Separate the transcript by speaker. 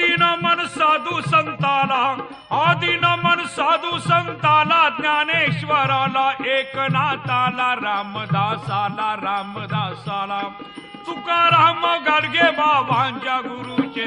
Speaker 1: आदिनमन मन साधू संताला आदि मन साधू संताला ज्ञानेश्वराला एकनाथाला रामदासाला रामदासाला तुकाराम गाडगे बाबांच्या
Speaker 2: गुरु